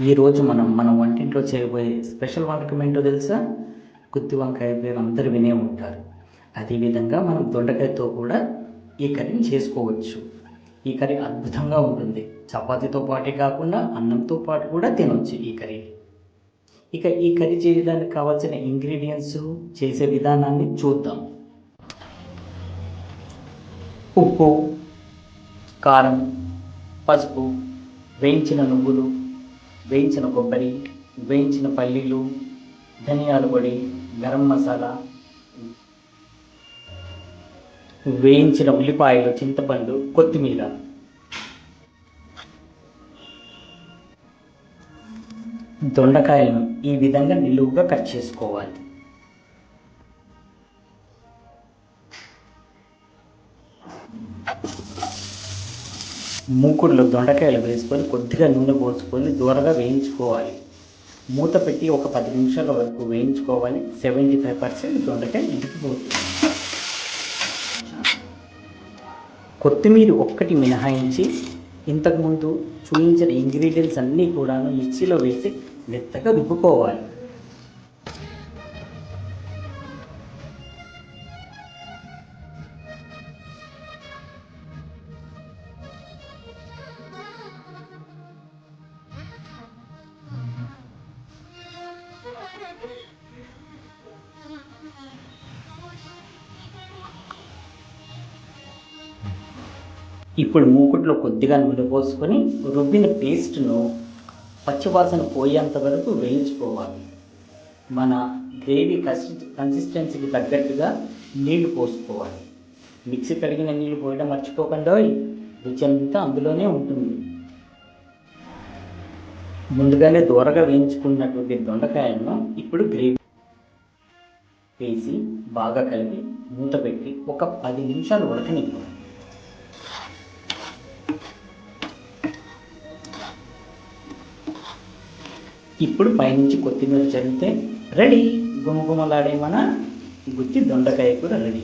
ఈరోజు మనం మన వంటింట్లో చేయబోయే స్పెషల్ వంటకం ఏంటో తెలుసా? గుత్తి వంకాయ పేరు అందరు వినే ఉంటారు. అదేవిధంగా మనం దొండకాయతో కూడా ఈ కర్రీని చేసుకోవచ్చు. ఈ కర్రీ అద్భుతంగా ఉంటుంది. చపాతీతో పాటే కాకుండా అన్నంతో పాటు కూడా తినవచ్చు ఈ కర్రీ. ఇక ఈ కర్రీ చేయడానికి కావాల్సిన ఇంగ్రీడియంట్స్ చేసే విధానాన్ని చూద్దాం. ఉప్పు కారం పసుపు వేయించిన నువ్వులు వేయించిన కొబ్బరి వేయించిన పల్లీలు ధనియాల పొడి గరం మసాలా వేయించిన ఉల్లిపాయలు చింతపండు కొత్తిమీర. దొండకాయలను ఈ విధంగా నిలువుగా కట్ చేసుకోవాలి. మూకుడులో దొండకాయలు వేసుకొని కొద్దిగా నూనె పోసుకొని దూరగా వేయించుకోవాలి. మూత పెట్టి ఒక పది నిమిషాల వరకు వేయించుకోవాలి. సెవెంటీ ఫైవ్ పర్సెంట్ దొండకాయ ఇంటికిపోతుంది కొత్తిమీర ఒక్కటి మినహాయించి ఇంతకుముందు చూపించిన ఇంగ్రీడియంట్స్ అన్నీ కూడా మిక్సీలో వేసి మెత్తగా రుబ్బుకోవాలి. ఇప్పుడు మూకుట్లో కొద్దిగా నూనె పోసుకొని రుబ్బిన పేస్ట్ను పచ్చివాసన పోయేంత వరకు వేయించుకోవాలి. మన గ్రేవీ కన్సి కన్సిస్టెన్సీకి తగ్గట్టుగా నీళ్ళు పోసుకోవాలి. మిక్సీ కడిగిన నీళ్ళు పోయడం మర్చిపోకుండా రుచి అంతా అందులోనే ఉంటుంది. ముందుగానే దూరగా వేయించుకున్నటువంటి దొండకాయలను ఇప్పుడు గ్రేవీ వేసి బాగా కలిపి మూత పెట్టి ఒక పది నిమిషాలు ఉడకనివ్వాలి. ఇప్పుడు పైనుంచి కొత్తిమీర చల్లితే రెడీ. గుమగుమలాడే మన గుత్తి దొండకాయ కూర రెడీ.